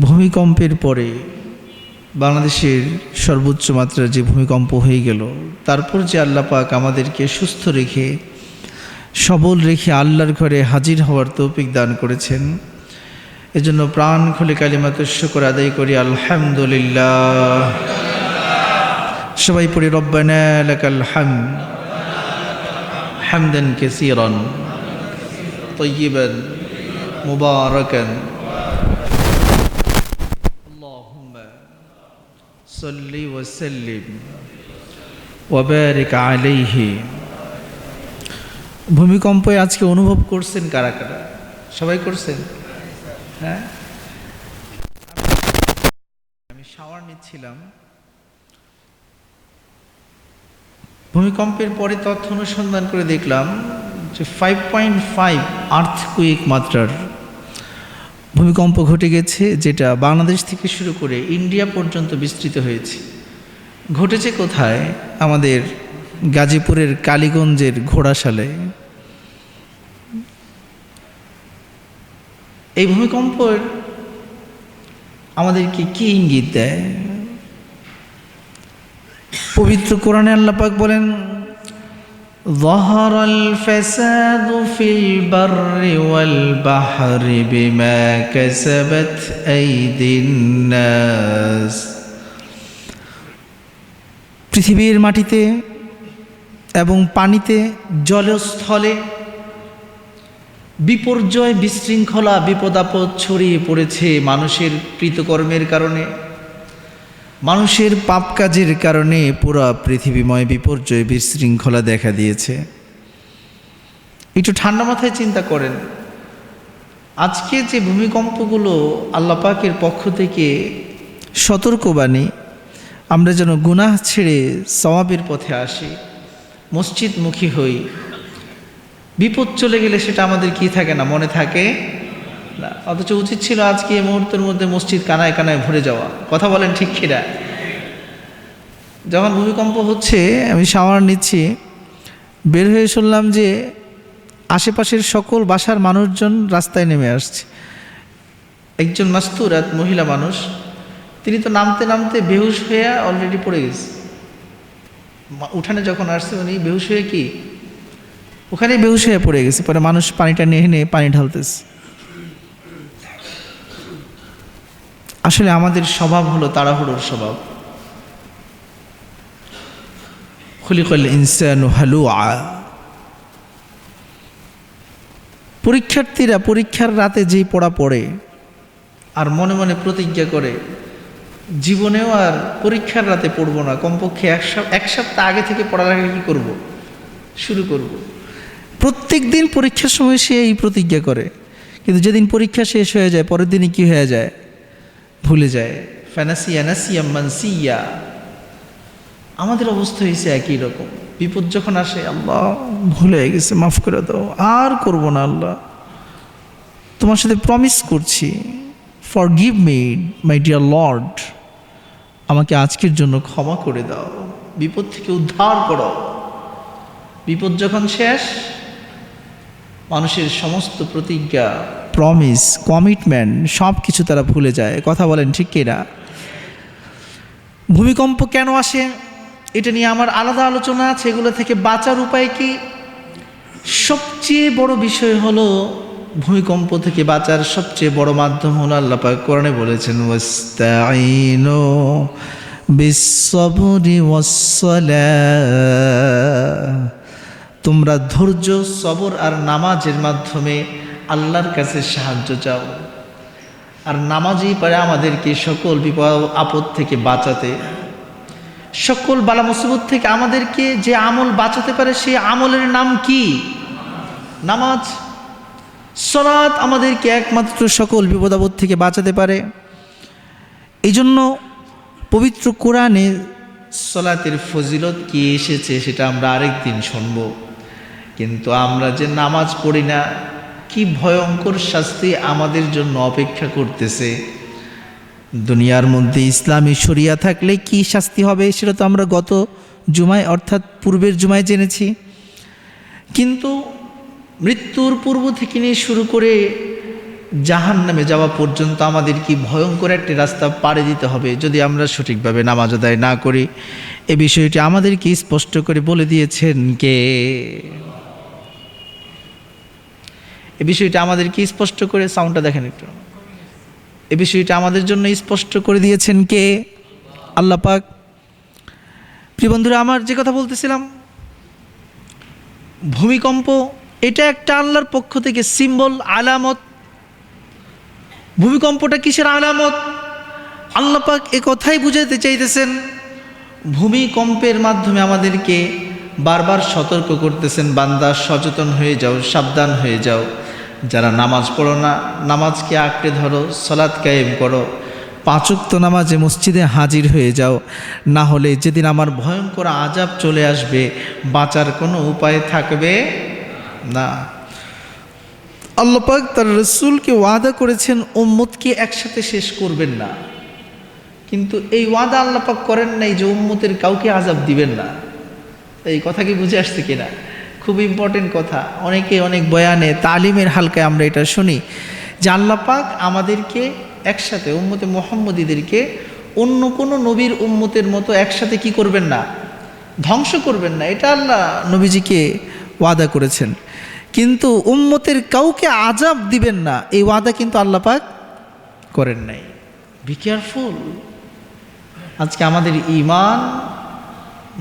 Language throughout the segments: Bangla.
ভূমিকম্পের পরে বাংলাদেশের সর্বোচ্চ মাত্রার যে ভূমিকম্প হয়ে গেল, তারপর যে আল্লাহ পাক আমাদেরকে সুস্থ রেখে, সবল রেখে আল্লাহর ঘরে হাজির হওয়ার তৌফিক দান করেছেন। এজন্য প্রাণ খুলে কালিমাতস্য আদায় করি, আলহামদুলিল্লাহ। সবাই পড়ি রব্বানাল হাম হামদান কেসিরন তৈবান صل وسلم وبارك عليه ভূমিকম্পে আজকে অনুভব করছেন কারা কারা সবাই করছেন হ্যাঁ আমি শাওয়ার নিচ্ছিলাম ভূমিকম্পের পরে তথ্য অনুসন্ধান করে দেখলাম যে ফাইভ পয়েন্ট ফাইভ আর্থকুইক মাত্রার ভূমিকম্প ঘটে গেছে, যেটা বাংলাদেশ থেকে শুরু করে ইন্ডিয়া পর্যন্ত বিস্তৃত হয়েছে। ঘটেছে কোথায়? আমাদের গাজীপুরের কালীগঞ্জের ঘোড়াশালে। এই ভূমিকম্পের আমাদেরকে কি ইঙ্গিত দেয়? পবিত্র কোরআনে আল্লাহ পাক বলেন ظهر الفساد في البر والبحر بما كسبت أيدي الناس পৃথিবীর মাটিতে এবং পানিতে জলস্থলে বিপর্যয় বিশৃঙ্খলা বিপদাপদ ছড়িয়ে পড়েছে মানুষের কৃতকর্মের কারণে মানুষের পাপ কাজের কারণে পুরো পৃথিবীময় বিপর্যয় বিশৃঙ্খলা দেখা দিয়েছে। একটু ঠান্ডা মাথায় চিন্তা করেন। আজকে যে ভূমিকম্পগুলো আল্লাপাকের পক্ষ থেকে সতর্কবাণী, আমরা যেন গুনাহ ছেড়ে সওয়াবের পথে আসি, মসজিদমুখী হই। বিপদ চলে গেলে সেটা আমাদের কি থাকে না, মনে থাকে? না, অথচ উচিত ছিল আজকে এই মুহূর্তের মধ্যে মসজিদ কানায় কানায় ভরে যাওয়া। কথা বলেন ঠিক কিনা? যখন ভূমিকম্প হচ্ছে, আমি শাওয়ার নিচ্ছি, বের হয়ে শুনলাম যে আশেপাশের সকল বাসার মানুষজন রাস্তায় নেমে আসছে। একজন মাস্তুরাত মহিলা মানুষ, তিনি তো নামতে নামতে বেহুশ হয়ে অলরেডি পড়ে গেছে। উঠানে যখন আসছে, উনি বেহুশ হয়ে কি? ওখানেই বেহুশ হয়ে পড়ে গেছে, পরে মানুষ পানিটা নিয়ে নিয়ে পানি ঢালতেছে। আসলে আমাদের স্বভাব হলো তাড়াহুড়োর স্বভাব। খুলিকল ইনসানু হালুআ পরীক্ষার্থীরা পরীক্ষার রাতে যেই পড়া পড়ে আর মনে মনে প্রতিজ্ঞা করে, জীবনেও আর পরীক্ষার রাতে পড়ব না, কমপক্ষে এক সপ্তাহ এক সপ্তাহ আগে থেকে পড়ালেখা কী করব? শুরু করব। প্রত্যেক দিন পরীক্ষার সময় সে এই প্রতিজ্ঞা করে, কিন্তু যেদিন পরীক্ষা শেষ হয়ে যায়, পরের দিনই কী হয়ে যায়? ভুলে যায়। ফ্যানাসিয়া, নাসিয়া, মানসিয়া। আমাদের অবস্থা হয়েছে একই রকম। বিপদ যখন আসে, আল্লাহ ভুলে গেছে, মাফ করে দাও। আর করব না আল্লাহ। তোমার সাথে প্রমিস করছি forgive me my dear lord আমাকে আজকের জন্য ক্ষমা করে দাও। বিপদ থেকে উদ্ধার করো। বিপদ যখন শেষ, মানুষের সমস্ত প্রতিজ্ঞা প্রমিস কমিটমেন্ট সব কিছু তারা ভুলে যায়। কথা বলেন ঠিক কিনা ভূমিকম্প কেন আসে? এটা নিয়ে আমার আলাদা আলোচনা আছে এগুলো থেকে বাঁচার উপায় কি? সবচেয়ে বড় বিষয় হলো ভূমিকম্প থেকে বাঁচার সবচেয়ে বড় মাধ্যম হলো আল্লাহ পাক কোরআনে বলেছেন তোমরা ধৈর্য, সবর আর নামাজের মাধ্যমে আল্লাহর কাছে সাহায্য চাও। আর নামাজই পারে আমাদেরকে সকল বিপদ, আপদ থেকে বাঁচাতে। সকল বালা মুসিবত থেকে আমাদেরকে যে আমল বাঁচাতে পারে, সেই আমলের নাম কি? নামাজ। সলাৎ আমাদেরকে একমাত্র সকল বিপদাবদ থেকে বাঁচাতে পারে। এই জন্য পবিত্র কোরআনে সলাতের ফজিলত কি এসেছে, সেটা আমরা আরেক দিন শুনব। কিন্তু আমরা যে নামাজ পড়ি না কি ভয়ঙ্কর শাস্তি আমাদের জন্য অপেক্ষা করতেছে? দুনিয়ার মধ্যে ইসলামী শরিয়া থাকলে কি শাস্তি হবে সেটা তো আমরা গত জুমায়, অর্থাৎ পূর্বের জুমায় জেনেছি। কিন্তু মৃত্যুর পূর্ব থেকে নিয়ে শুরু করে জাহান নামে যাওয়া পর্যন্ত আমাদের কি ভয়ঙ্কর একটি রাস্তা পাড়ি দিতে হবে যদি আমরা সঠিকভাবে নামাজ আদায় না করি? এ বিষয়টি আমাদেরকে স্পষ্ট করে বলে দিয়েছেন কে? এ বিষয়টা আমাদেরকে স্পষ্ট করে সাউন্ডটা দেখেন একটু। এ বিষয়টা আমাদের জন্য স্পষ্ট করে দিয়েছেন কে? আল্লাহ পাক। প্রিয় বন্ধুরা, আমার যে কথা বলতেছিলাম, ভূমিকম্প, এটা একটা আল্লাহর পক্ষ থেকে সিম্বল আলামত। ভূমিকম্পটা কিসের আলামত? আল্লাহ পাক এ কথাই বুঝাতে চাইতেছেন, ভূমিকম্পের মাধ্যমে আমাদেরকে বারবার সতর্ক করতেছেন, বান্দা সচেতন হয়ে যাও, সাবধান হয়ে যাও। যারা নামাজ পড়ো না, নামাজকে আঁকড়ে ধরো সলাৎ কায়েম করো। পাঁচক্ত নামাজে মসজিদে হাজির হয়ে যাও। না হলে যেদিন আমার ভয়ঙ্কর আজাব চলে আসবে, বাঁচার কোনো উপায় থাকবে না। আল্লাপাক তার রসুলকে ওয়াদা করেছেন, উম্মতকে একসাথে শেষ করবেন না। কিন্তু এই ওয়াদা আল্লাপাক করেন নাই যে উম্মতের কাউকে আজাব দিবেন না। এই কথা কি বুঝে আসছে কিনা? খুব ইম্পর্টেন্ট কথা। অনেকে অনেক বয়ানে তালিমের হালকায় আমরা এটা শুনি। যে আল্লাপাক আমাদেরকে একসাথে, উম্মতে মোহাম্মদীদেরকে অন্য কোনো নবীর উম্মতের মতো একসাথে কি করবেন না? ধ্বংস করবেন না। এটা আল্লাহ নবীজিকে ওয়াদা করেছেন। কিন্তু উম্মতের কাউকে আজাব দিবেন না। এই ওয়াদা কিন্তু আল্লাপাক করেন নাই। বি কেয়ারফুল আজকে আমাদের ইমান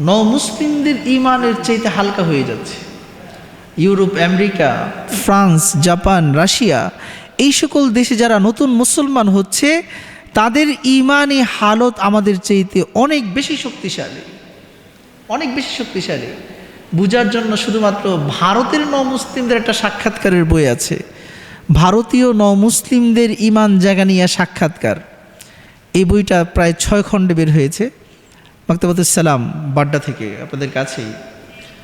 ন মুসলিমদের ইমানের চাইতে হালকা হয়ে যাচ্ছে। Europe, America, France, Japan, Russia, এই সকল দেশে যারা নতুন মুসলমান হচ্ছে, তাদের ইমানি হালত আমাদের চাইতে অনেক বেশি শক্তিশালী। অনেক বেশি শক্তিশালী। বুঝার জন্য শুধুমাত্র ভারতের ন মুসলিমদের একটা সাক্ষাৎকারের বই আছে। ভারতীয় ন মুসলিমদের ইমান জাগানিয়া সাক্ষাৎকার। এই বইটা প্রায় ছয় খণ্ডে বের হয়েছে। মাক্তাবাতুসালাম বাড্ডা থেকে, আপনাদের কাছেই।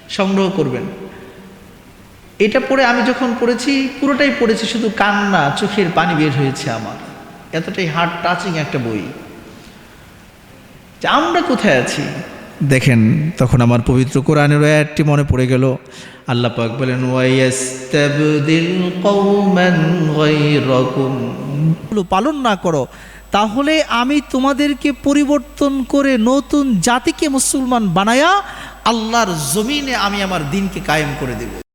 সংগ্রহ করবেন। এটা পড়ে আমি যখন পড়েছি পুরোটাই পড়েছি শুধু কান্না চোখের পানি বের হয়েছে আমার। এতটাই হার্ট টাচিং একটা বই। আমরা কোথায় আছি? দেখেন তখন আমার পবিত্র কোরআনের আয়াতটি মনে পড়ে গেল। আল্লাহ পাক বলেন পালন না করো তাহলে আমি তোমাদেরকে পরিবর্তন করে নতুন জাতিকে মুসলমান বানায়া আল্লাহর জমিনে আমি আমার দিনকে কায়েম করে দেব।